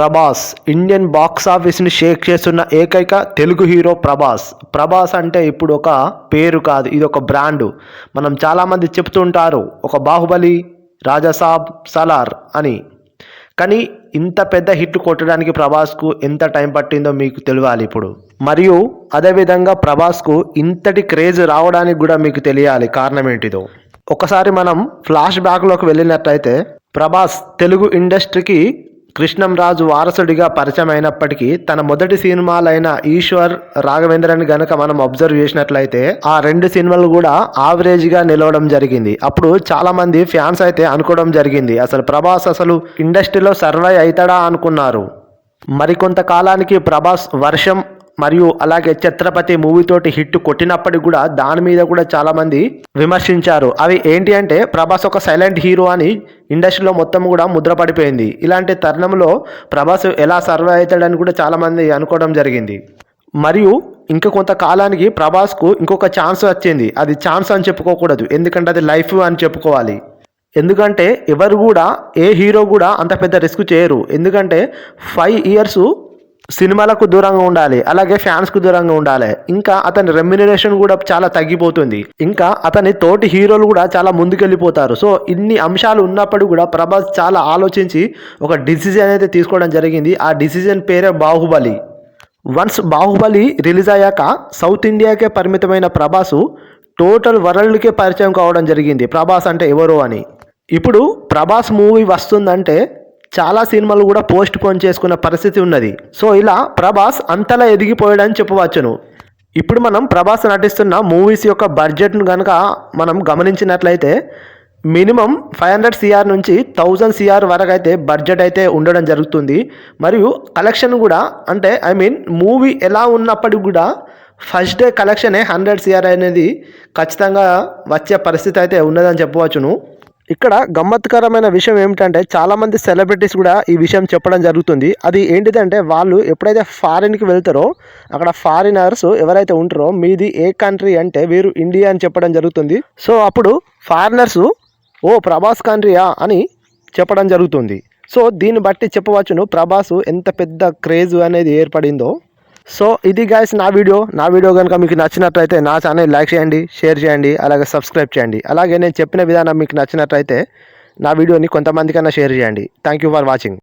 Prabhas Indian box ఆఫీస్ని షేక్ చేస్తున్న ఏకైక తెలుగు హీరో ప్రభాస్. ప్రభాస్ అంటే ఇప్పుడు ఒక పేరు కాదు ఇది ఒక బ్రాండు. మనం చాలామంది చెప్తుంటారు ఒక బాహుబలి రాజాసాబ్ సలార్ అని. కానీ ఇంత పెద్ద హిట్ కొట్టడానికి ప్రభాస్కు ఎంత టైం పట్టిందో మీకు తెలియాలి ఇప్పుడు. మరియు అదేవిధంగా ప్రభాస్కు ఇంతటి క్రేజ్ రావడానికి కూడా మీకు తెలియాలి కారణం ఏంటిదో. ఒకసారి మనం ఫ్లాష్ బ్యాక్లోకి వెళ్ళినట్టయితే ప్రభాస్ తెలుగు ఇండస్ట్రీకి కృష్ణంరాజు వారసుడిగా పరిచయం అయినప్పటికీ తన మొదటి సినిమాలైన ఈశ్వర్ రాఘవేంద్రని గనక మనం అబ్జర్వ్ చేసినట్లయితే ఆ రెండు సినిమాలు కూడా ఆవరేజ్గా నిలవడం జరిగింది. అప్పుడు చాలా మంది ఫ్యాన్స్ అయితే అనుకోవడం జరిగింది. అసలు ప్రభాస్ అసలు ఇండస్ట్రీలో సర్వై అవుతాడా అనుకున్నారు. మరికొంత కాలానికి ప్రభాస్ వర్షం మరియు అలాగే ఛత్రపతి మూవీతోటి హిట్ కొట్టినప్పటికి కూడా దాని మీద కూడా చాలామంది విమర్శించారు. అవి ఏంటి అంటే ప్రభాస్ ఒక సైలెంట్ హీరో అని ఇండస్ట్రీలో మొత్తం కూడా ముద్రపడిపోయింది ఇలాంటి తరుణంలో ప్రభాస్ ఎలా సర్వ్ అవుతాడని కూడా చాలామంది అనుకోవడం జరిగింది. మరియు ఇంకా కొంతకాలానికి ప్రభాస్కు ఇంకొక ఛాన్స్ వచ్చింది. అది ఛాన్స్ అని చెప్పుకోకూడదు. ఎందుకంటే అది లైఫ్ అని చెప్పుకోవాలి. ఎందుకంటే ఎవరు కూడా ఏ హీరో కూడా అంత పెద్ద రిస్క్ చేయరు. ఎందుకంటే ఫైవ్ ఇయర్స్ సినిమాలకు దూరంగా ఉండాలి అలాగే ఫ్యాన్స్కు దూరంగా ఉండాలి. ఇంకా అతని రెమ్యునరేషన్ కూడా చాలా తగ్గిపోతుంది. ఇంకా అతని తోటి హీరోలు కూడా చాలా ముందుకెళ్ళిపోతారు. సో ఇన్ని అంశాలు ఉన్నప్పుడు కూడా ప్రభాస్ చాలా ఆలోచించి ఒక డిసిజన్ అయితే తీసుకోవడం జరిగింది. ఆ డిసిజన్ పేరే బాహుబలి. వన్స్ బాహుబలి రిలీజ్ అయ్యాక సౌత్ ఇండియాకే పరిమితమైన ప్రభాసు టోటల్ వరల్డ్కే పరిచయం కావడం జరిగింది. ప్రభాస్ అంటే ఎవరో అని. ఇప్పుడు ప్రభాస్ మూవీ వస్తుందంటే చాలా సినిమాలు కూడా పోస్ట్ పోన్ చేసుకున్న పరిస్థితి ఉన్నది. సో ఇలా ప్రభాస్ అంతలా ఎదిగిపోయాడని చెప్పవచ్చును. ఇప్పుడు మనం ప్రభాస్ నటిస్తున్న మూవీస్ యొక్క బడ్జెట్ను కనుక మనం గమనించినట్లయితే మినిమం ఫైవ్ హండ్రెడ్ సిఆర్ నుంచి థౌజండ్ సిఆర్ వరకు అయితే బడ్జెట్ అయితే ఉండడం జరుగుతుంది. మరియు కలెక్షన్ కూడా అంటే ఐ మీన్ మూవీ ఎలా ఉన్నప్పటికి కూడా ఫస్ట్ డే కలెక్షనే హండ్రెడ్ సిఆర్ అనేది ఖచ్చితంగా వచ్చే పరిస్థితి అయితే ఉన్నదని చెప్పవచ్చును. ఇక్కడ గమ్మత్కరమైన విషయం ఏమిటంటే చాలామంది సెలబ్రిటీస్ కూడా ఈ విషయం చెప్పడం జరుగుతుంది. అది ఏంటిదంటే వాళ్ళు ఎప్పుడైతే ఫారిన్కి వెళ్తారో అక్కడ ఫారినర్స్ ఎవరైతే ఉంటారో మీది ఏ కంట్రీ అంటే వీరు ఇండియా అని చెప్పడం జరుగుతుంది. సో అప్పుడు ఫారినర్స్ ఓ ప్రభాస్ కంట్రీయా? అని చెప్పడం జరుగుతుంది. సో దీన్ని బట్టి చెప్పవచ్చును ప్రభాస్ ఎంత పెద్ద క్రేజ్ అనేది ఏర్పడిందో సో ఇది గాయస్ నా వీడియో నా వీడియో కనుక మీకు నచ్చినట్లయితే నా ఛానల్ లైక్ చేయండి షేర్ చేయండి అలాగే సబ్స్క్రైబ్ చేయండి. అలాగే నేను చెప్పిన విధానం మీకు నచ్చినట్లయితే నా వీడియోని కొంతమందికన్నా షేర్ చేయండి. Thank you for watching